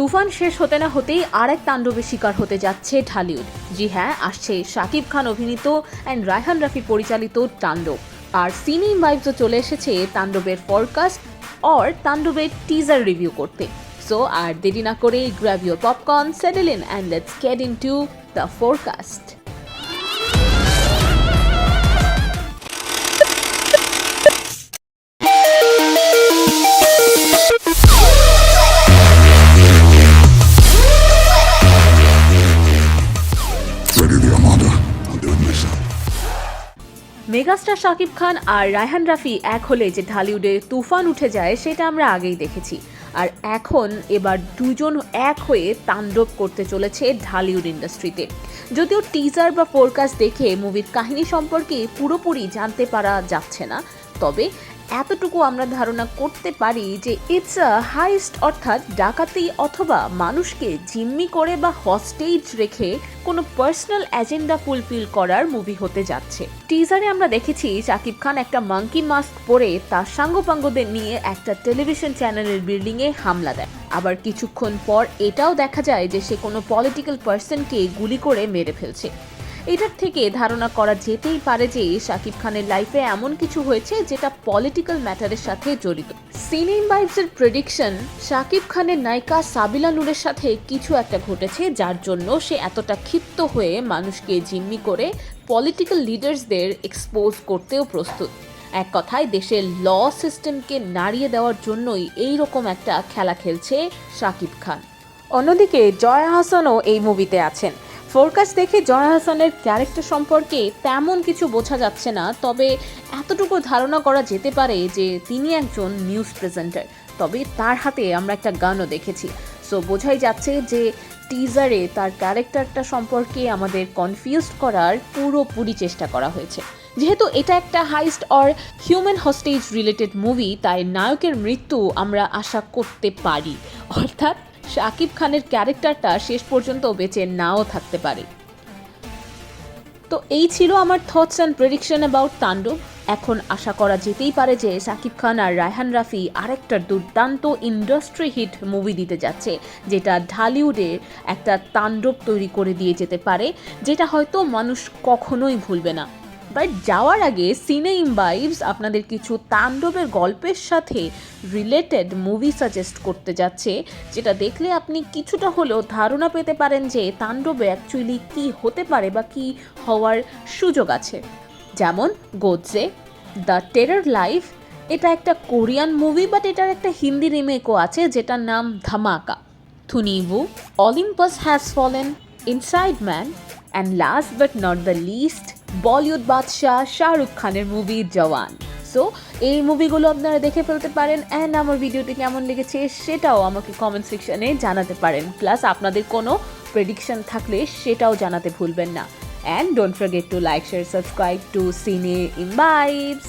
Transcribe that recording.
তুফান শেষ হতে না হতেই আরেক তাণ্ডবের শিকার হতে যাচ্ছে ঢালিউড। জি হ্যাঁ আসছে শাকিব খান অভিনীত অ্যান্ড রায়হান রাফি পরিচালিত তাণ্ডব। আর সিনি ভাইবসও চলে এসেছে তাণ্ডবের ফরকাস্ট অর তাণ্ডবের টিজার রিভিউ করতে। সো আর দেরি না করে your popcorn settle in and let's get into the forecast megastar Shakib Khan আর রায়হান রাফি এক হলে যে ঢালিউডে তুফান উঠে যায়, সেটা আমরা আগেই দেখেছি। আর এখন এবার দুজন এক হয়ে তাণ্ডব করতে চলেছে ঢালিউড ইন্ডাস্ট্রিতে। যদিও টিজার বা ফোরকাস্ট দেখে মুভির কাহিনী সম্পর্কে পুরোপুরি জানতে পারা যাচ্ছে না, তবে এতটুকু আমরা ধারণা করতে পারি যে ইটস আ হাইস্ট অর্থাৎ ডাকাতি অথবা মানুষকে জিম্মি করে বা হস্টেজ রেখে কোনো পার্সোনাল এজেন্ডা ফুলফিল করার মুভি হতে যাচ্ছে। টিজারে আমরা দেখেছি শাকিব খান একটা মাঙ্কি মাস্ক পরে তার সাঙ্গপাঙ্গদের নিয়ে একটা টেলিভিশন চ্যানেলের বিল্ডিংয়ে হামলা দেয়। আবার কিছুক্ষণ পর এটাও দেখা যায় যে সে কোনো পলিটিক্যাল পার্সনকে গুলি করে মেরে ফেলছে। এটার থেকে ধারণা করা যেতেই পারে যে শাকিব খানের লাইফে এমন কিছু হয়েছে যেটা পলিটিক্যাল ম্যাটারের সাথে জড়িত। সিনেম ভাইবসের প্রেডিকশন শাকিব খানের নায়িকা সাবিলা নূরের সাথে কিছু একটা ঘটেছে যার জন্য সে এতটা ক্ষিপ্ত হয়ে মানুষকে জিম্মি করে পলিটিক্যাল লিডার্সদের এক্সপোজ করতেও প্রস্তুত। এক কথায়, দেশের ল সিস্টেমকে নাড়িয়ে দেওয়ার জন্যই এই রকম একটা খেলা খেলছে শাকিব খান। অন্যদিকে, জয়া হাসানও এই মুভিতে আছেন। ফোরকাস্ট দেখে জয়া হাসানের ক্যারেক্টার সম্পর্কে তেমন কিছু বোঝা যাচ্ছে না, তবে এতটুকু ধারণা করা যেতে পারে যে তিনি একজন নিউজ প্রেজেন্টার তবে তার হাতে আমরা একটা গানও দেখেছি। সো বোঝাই যাচ্ছে যে টিজারে তার ক্যারেক্টারটা সম্পর্কে আমাদের কনফিউজড করার পুরোপুরি চেষ্টা করা হয়েছে। যেহেতু এটা একটা heist or human hostage related movie তাই নায়কের মৃত্যু আমরা আশা করতে পারি। অর্থাৎ শাকিব খানের ক্যারেক্টারটা শেষ পর্যন্ত বেঁচে নাও থাকতে পারে। তো এই ছিল আমার থটস অ্যান্ড প্রেডিকশন অ্যাবাউট তাণ্ডব। এখন আশা করা যেতেই পারে যে শাকিব খান আর রায়হান রাফি আরেকটা দুর্দান্ত ইন্ডাস্ট্রি হিট মুভি দিতে যাচ্ছে, যেটা ঢালিউডে একটা তাণ্ডব তৈরি করে দিয়ে যেতে পারে, যেটা হয়তো মানুষ কখনোই ভুলবে না। বাট যাওয়ার আগে সিনে ইমবাইভস আপনাদের কিছু তাণ্ডবের গল্পের সাথে রিলেটেড মুভি সাজেস্ট করতে যাচ্ছে, যেটা দেখলে আপনি কিছুটা হলেও ধারণা পেতে পারেন যে তাণ্ডবে অ্যাকচুয়ালি কি হতে পারে বা কি হওয়ার সুযোগ আছে। যেমন গোদজে দ্য টেরার লাইফ, এটা একটা কোরিয়ান মুভি বাট এটার একটা হিন্দি রিমেকও আছে যেটার নাম Dhamaka. Thunivu Olympus has fallen, inside man, and last but not the least Bollywood বাদশাহ শাহরুখ খানের মুভি জওয়ান। সো এই মুভিগুলো আপনারা দেখে ফেলতে পারেন অ্যান্ড আমার ভিডিওটি কেমন লেগেছে সেটাও আমাকে কমেন্ট সেকশনে জানাতে পারেন। প্লাস আপনাদের কোনো প্রেডিকশন থাকলে সেটাও জানাতে ভুলবেন না। And don't forget to like share subscribe to cine invibes